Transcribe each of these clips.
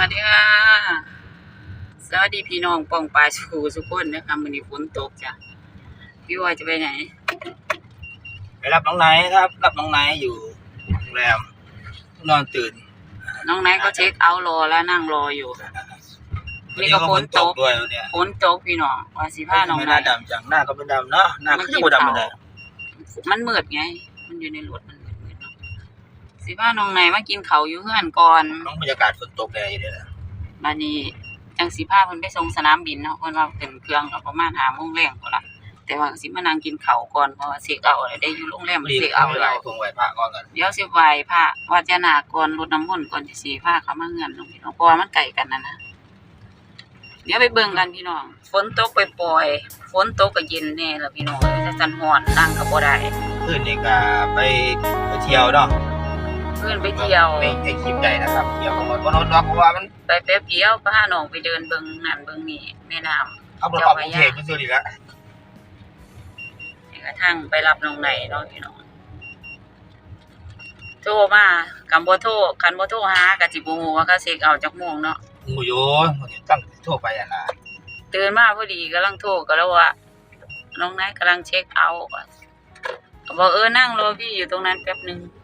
วัสดีค่ะ สวัสดีพี่น้องปองปลายชูทุกคนนะคะมื้อนี้ฝนตกจ้ะ พี่วอยจะไปไหน ไปรับน้องไนท์ครับ รับน้องไนท์อยู่โรงแรมนอนตื่นน้องไนท์ก็เช็คเอาท์รอแล้วนั่งรออยู่นี่ก็ฝนตก ด้วยวันเนี่ยฝนตกพี่น้องว่าสิพาน้องไม่ไนน่าท์ ดำจังหน้าก็ไม่ดำเนาะหน้าก็ยังไม่ดำเหมือนเดิมมันมืดไง มันอยู่ในรถมันมืดๆเนาะ สิพาน้องไนท์มากินข้าวอยู่เฮือนก่อนน้องบรรยากาศฝนตกเลยอยู่เดี๋ยวนะบัดนี้จังสิพาเพิ่นไปส่งสนามบินเนาะเพิ่นว่าถึงเครื่องก็ประมาณ5โมงแรงพุ่นล่ะแต่ว่าสิมานั่งกินข้าวก่อนเพราะว่าเช็คเอาท์แล้วได้อยู่โรงแรมรีบเช็คเอาเอาท์ไปแล้วคงไหวพระก่อนกันเดี๋ยวสิไหว้พระวัจนาก่อนรดน้ำมนต์ก่อนสิสิพาเขามาเฮือนน้องพี่น้องเพราะว่ามันไกลกันนะนะเดี๋ยวไปเบิ่งกันพี่น้องฝนตกปล่อยๆฝนตกก็เย็นแน่แล้วพี่น้องเอ้ยแต่จันฮ้อนนั่งก็บ่ได้ คืนนี้ก็ไปไปเที่ยวเนาะเพื่อนไปเที่ยวในในคลิปใหญ่นะครับเที่ยวของรถวันรถเพราะว่ามันไปแป๊บเดียวพาน้องไปเดินเบิ่งนั่นเบิ่งนี่แม่น้ำขับรถออกกรุงเทพไปซื้อดีกแล้วกระทั่งไปรับน้องไหนเนาะพี่น้องโทรมาคันบ่โทรคันบ่โทรหาก็สิบ่ฮู้ว่าเขาเช็คเอาท์จักโมงเนาะงูโยมันจะตั้งโทรไปอะนะตื่นมาพอดีกำลังโทรก็แล้วว่าน้องนายกำลังเช็คเอาท์อะก็บอกเออนั่งรอพี่อยู่ตรงนั้นแป๊บหนึ่งเ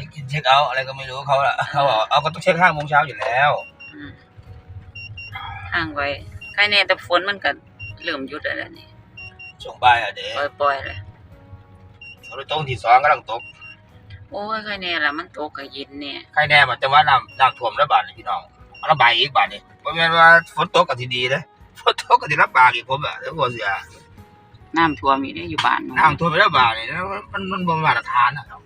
ช็คอินเช็คเอาท์อะไรก็ไม่รู้เขาละเขาบอกเอาก็ต้องเช็คห้าโมงเช้าอยู่แล้ว อืมห่างไว้ใครแน่แต่ฝนมันก็เริ่มหยุดแล้วนี่ช่วงบ่ายอะเด็กปล่อยปล่อยๆเลยรถตรงที่สองกำลังตกโอ้ยใครแน่ละมันตกก็เย็นเนี่ยใครแน่มันจะว่าน้ำน้ำท่วมแล้วบาดนี่พี่น้องเอาระบายอีกบาดนี่เพราะแม่นว่าฝนตกก็สิดีนะฝนตกก็สิรับบากอีกผมอะแล้วบ่เสียน้ำท่วมอีกได้อยู่บ้านนู้นน้ำท่วมไปแล้วบาดนี่แล้วมันมันบ่มาตรฐานนะครับ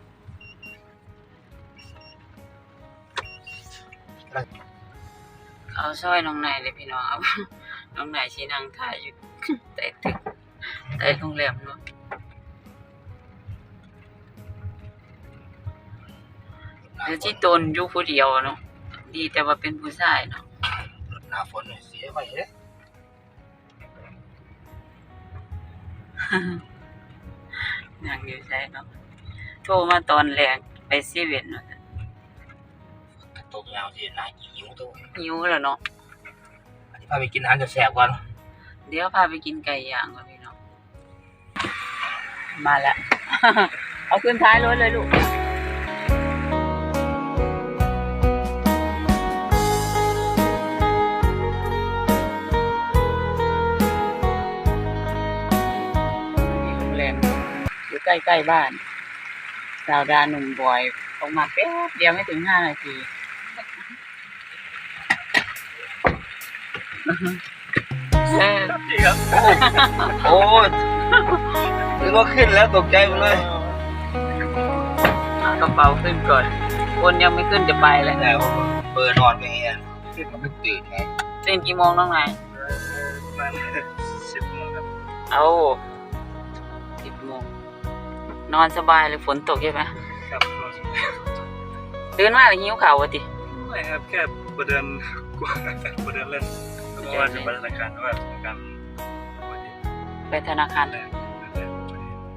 เอาซอยน้องนายเลยพี่น้องเอาน้องนายชี้นั่งถ่ายอยู่ใต้ตึกใต้โรงแรมเนาะเดี๋ยวที่ตนอยู่ผู้เดียวเนาะดีแต่ว่าเป็นผู้ชายเนาะรถหน้าฝนนี่เสียไปเด้นั่งอยู่ใช่เนาะโทรมาตอนแรกไปเซเว่นเนาะ ตกยาวสิน่าหิวตัวหิวแล้วเนาะอันนี้พาไปกินอาหารแซ่บๆก่อนเดี๋ยวพาไปกินไก่ย่างก่อนพี่น้องมาแล้วเอาขึ้นท้ายรถเลยลูกมีโรงแรมอยู่ใกล้ๆบ้านสาวดาหนุ่มบอยออกมาแป๊บเดียวไม่ถึงห้านาที เออโอ้ยนึกว่าขึ้นแล้วตกใจหมดเลยเอากระเป๋าขึ้นก่อน คนยังไม่ขึ้นจะไปแล้วแต่ว่าเบอร์นอนไปเงี้ยขึ้นมาไม่ตื่นไงตื่นกี่โมงน้องนายมันสิบโมงครับ เอาสิบโมงนอนสบายเลยฝนตกใช่ไหมครับตื่นมาแล้วหิวข่าววะติไม่ครับแค่ประเด็นกลัวประเด็นเล่น เพราะว่าจะไปธนาคารว่าธนาคารวันนี้ไปธนาคารแรก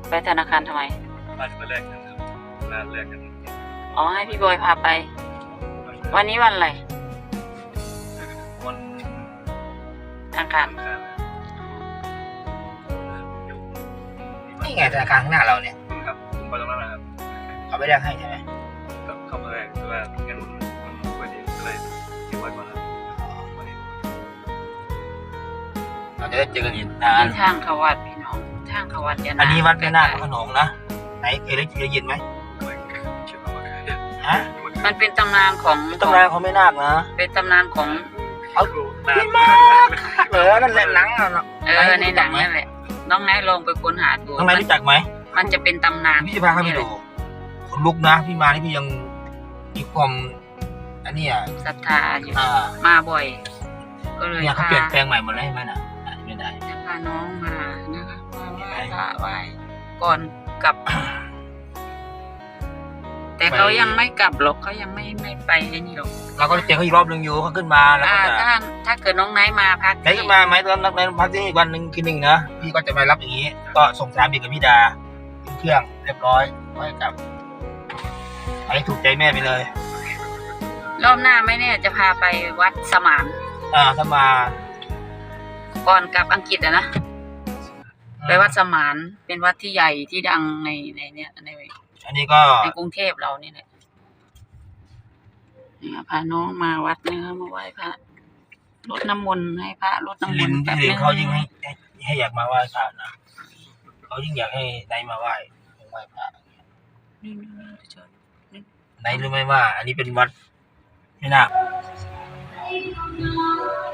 ไปธนาคารทำไมมาจะไปแรกกันครับร้านแรกกันอ๋อให้พี่บอยพาไป วันนี้วันอะไรวันอังคารธนาคารนี่ไงธนาคารข้างหน้าเราเนี่ยครับผมไปตรงนั้นนะครับเขาไม่ได้ให้ใช่ไหม เราจะได้เจอกันอีกนานนี่ทางเขาวัดพี่น้องทางเขาวัดยานาอันนี้วัดแม่นาคพระโขนงนะไหนเคยได้เคยได้ยินไหมไม่คิดว่ามันเคยฮะมันเป็นตำนานของตำนานของแม่นาคนะเป็นตำนานของเอานานเออนั่นแหละหนังอะเนาะเออในหนังนั่นแหละน้องนายลองไปค้นหาดูน้องนายรู้จักไหมมันจะเป็นตำนานพี่จะพาเขาไปดูขนลุกนะพี่มานี่พี่ยังมีความอันเนี้อะศรัทธาอยู่อ่ามาบ่อยก็เลยเนี่ยเขาพาเปลี่ยนแปลงใหม่หมดเลยใช่ไหมน่ะ น้องมานะคะมาไหว้เห็นไหมพระไหว้ก่อนกลับ แต่เขาไปยังไม่กลับหรอกเขายังไม่ไม่ไปไอ้นี่หรอกเราก็เจอเขาอีกรอบหนึ่งอยู่เขาขึ้นมาแล้วอ่าก็จะถ้าถ้าเกิดน้องไนท์มาพักไหนขึ้นมาไหมตอนนักเรียนพักที่นี่อีกวันหนึ่งคืนหนึ่งนะพี่ก็จะไปรับอย่างนี้ ก็ส่งสนามบินกับพี่ดาขึ้นเครื่องเรียบร้อยไว้กลับให้ถูกใจแม่ไปเลย รอบหน้าไม่แน่จะพาไปวัดสมานอ่าถ้ามา ก่อนกลับอังกฤษอะนะไปวัดสมานเป็นวัดที่ใหญ่ที่ดังในในเนี่ยในอันนี้ก็ในกรุงเทพเรานี่แหละเนี่ยพาน้องมาวัดนะคะมาไหว้พระรดน้ำมนต์ให้พระรดน้ำมลินนต์แป๊ที่บลินึนงเขายิ่งให้ให้ให้อยากมาไหว้พระนะเขายิ่งอยากให้ไนายมาไหว้ไหว้พระนี่นี่นี่เชิญไนายรู้ไหมว่า อันนี้เป็นวัดไม่น่าไ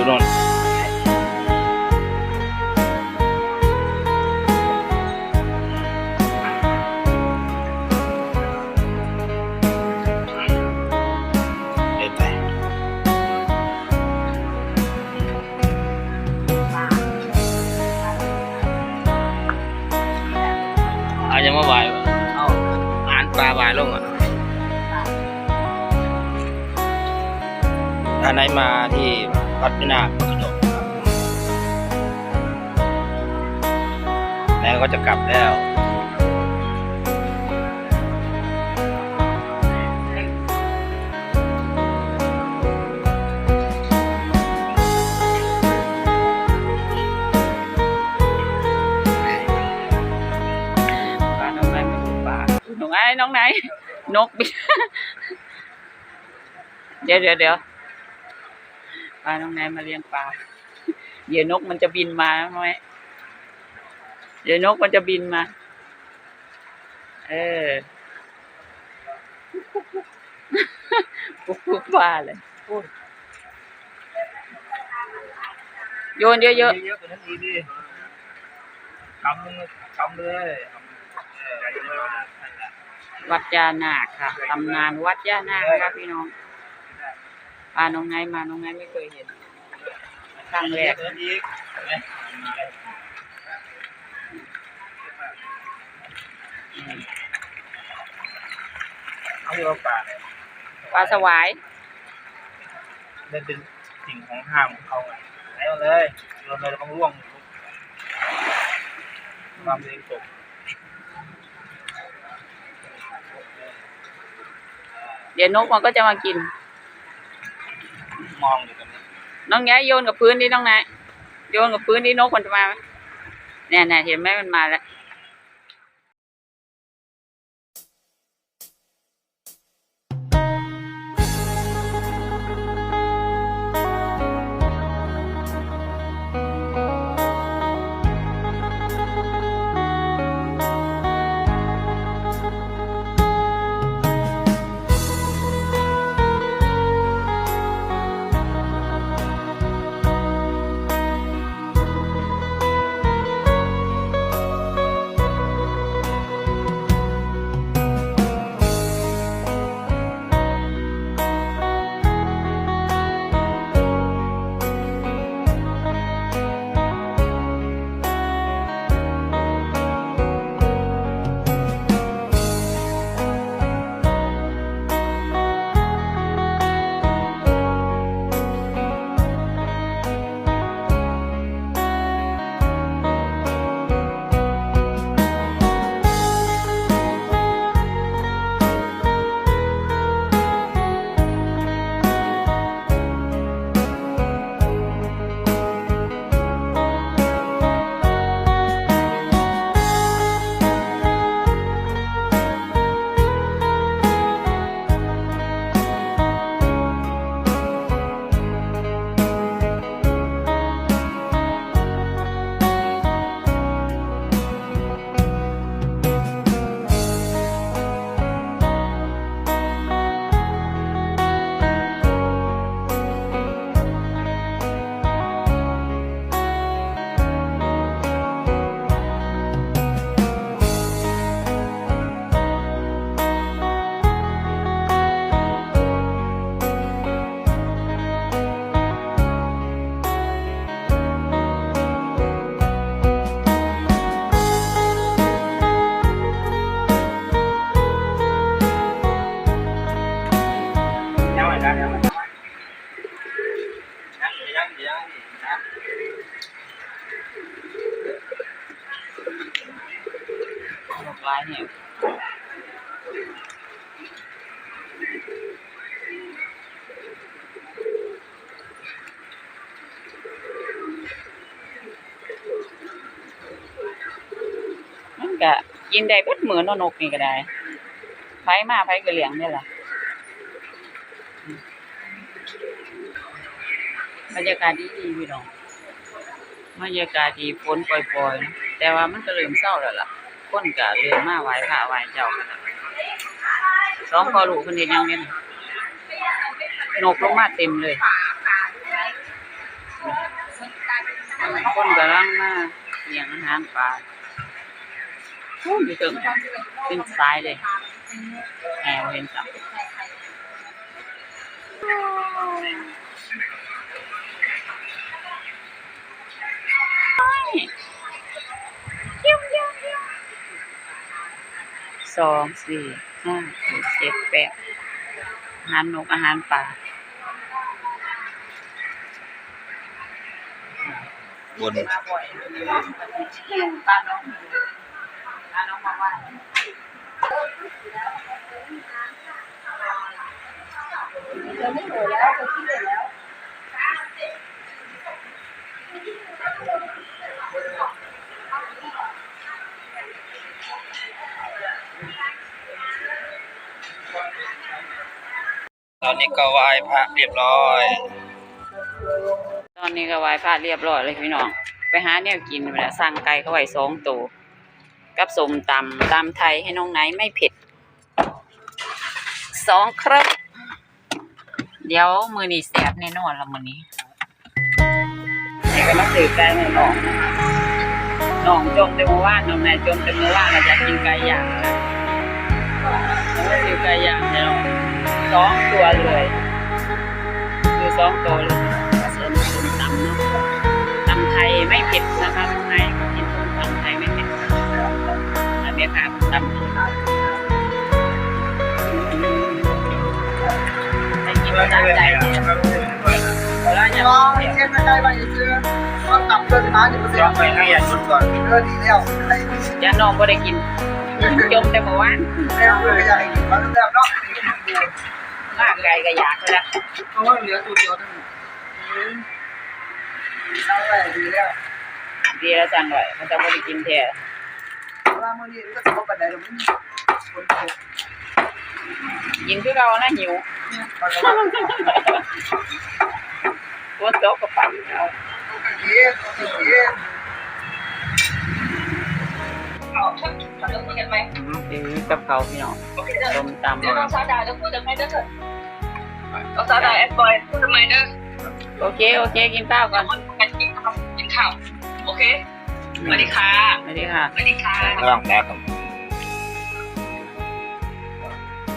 ปดู แล้วก็จะกลับแล้วปลาน้องไหนไม่รู้ปลาน้องไอ้น้องไหน นกบินเดี๋ยวเดี๋ยวเดี๋ยวปลาน้องไหนมาเลี้ยงปลาเดี๋ยวนกมันจะบินมาไหม เดี๋ยวนกมันจะบินมา เออปุ๊บปุ๊บว่าเลยโยนเยอะเยอะๆกว่านั้นอีกดิคำนึงคำเลยๆ วัดยานาคค่ะตำนานวัดยานาคครับพี่น้องพาน้องไงมาน้องไงไม่เคยเห็นครั้งแรกอะกว่านั้นอีก เห็นไหมเอาที่เราป่าเนี่ยปลาสวายมันเป็นสิ่งของห้ามของเขาไงไหนเอาเลยโยนเลยแล้วมันร่วงความเร็วตกเดี๋ยวนกมันก็จะมากิน มองอยู่ตรงนี้น้องแงโยนกับพื้นดิน้องนายโยนกับพื้นดินกมันจะมาไหมเนี่ยเนี่ยเห็นไหมมันมาแล้วายเนี่ยมันก็กินได้เบิดมือนนกนี่ก็ได้ไผมาไผก็เลี้ยงนี่ล่ะบรรยากาศดีดีพี่น้องบรรยากาศดีฝนปล่อยๆเนะแต่ว่ามันก็เริ่มเศร้าแล้วล่ะ คนก็เริ่มมาไหว้พระไหว้เจ้ากันแล้วสองพอลูกคนเดียวยังเล่นนกลงมาเต็มเลยคนกำลังมาเลี้ยงอาหารปลาโอ้ยอยู่เติมเป็นสายเลยแอบเห็นจับ สองสี่ห้าหกเจ็ดแปดอาหารนกอาหารป่าบนมาบ่อยปลาน้องปลาน้องมาว่ ตอนนี้ก็ไหว้พระเรียบร้อย ตอนนี้ก็ไหว้พระเรียบร้อยเลยพี่น้อง ไปหาแนวกินไปแล้วสั่งไก่เข้าไว้สองตัวกับสมตำตำไทยให้น้องไนท์ไม่เผ็ดสสองครับ เดี๋ยวมือนี้แสบแน่นอนละมือนี้นี่ก็มาสื่อไก่ให้น้องน้องจมเต็มอว่านน้องนายจมเต็มอว่านเราจะกินไก่ย่างนะเรามาสื่อไก่ย่างให้น้อง สองตัวเลยคือสองตัวเลยผสมส้มตำเนาะตำไทยไม่เผ็ดนะคะตำไทยกินส้มตำไทยไม่เผ็ดอันนี้ค่ะตำไอ้กินแล้วตั้งใจเนี่ยแล้วเนี่ยรอให้เช่นไม่ได้ไปซื้อก็กลับเพื่อนมาอยู่เสียต้องไปให้ยาชุดก่อนเออดีแล้วยาน้องบ่ได้กินจมแต่เมื่อวานแล้วเพื่อนก็อยากกินมาแล้วเนาะมาก ไก่ก็อยากเลยนะเพราะว่าเหลือตัวเดียวทั้งหมดเอาไปดีแล้วดีแล้วสั่งไว้มันจะบ่ได้กินแท้เพราะว่ามื่อนี้ก็จะมาปันไดเราไม่มีคนโตกินคือเรานะหิวมันก็ว่าตัวโตก็ปั่นเอาเย็นเย็นเอาถ้าเราจะคุยกันไหมซื้อกับเขาวพี่น้องโอเคเด้อต้มตำเดี๋ยวน้องสาวดาจะพูดกับแม่เด้อเถอะ น้องสาวดาแอดบอยพูดทำไมเด้อโอเค โอเค กินข้าวก่อนคนกันกินข้าวกินข้าว โอเคสวัสดีค่ะสวัสดีค่ะสวัสดีค่ะร่างแรกครับ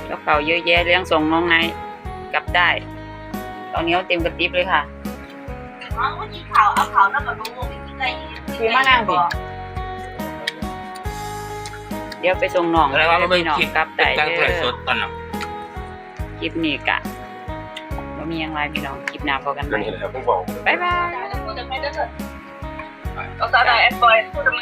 กับเขาวเยอะแยะเลี้ยงส่งน้องไงกลับได้ ตอนนี้เอาเต็มกระติบเลยค่ะน้องก็กินข้าวเอาข้าวแล้วก็ดูไปกินได้คือมานั่งสิเดี๋ยวไปส่งน้องอะไรว่ามันไม่พี่น้องคิดกลับแต่ได้งเด้ตัวสอดตอนนั้นคลิปนี้กะว่า มีอย่างไรพี่น้องคลิปหน้าพอกันไหมเห็นแล้วผมบอก บ๊ายบายจะพูดกับแม่เด้อเถอะน้องสาวดาแอดบอยพูดทำไม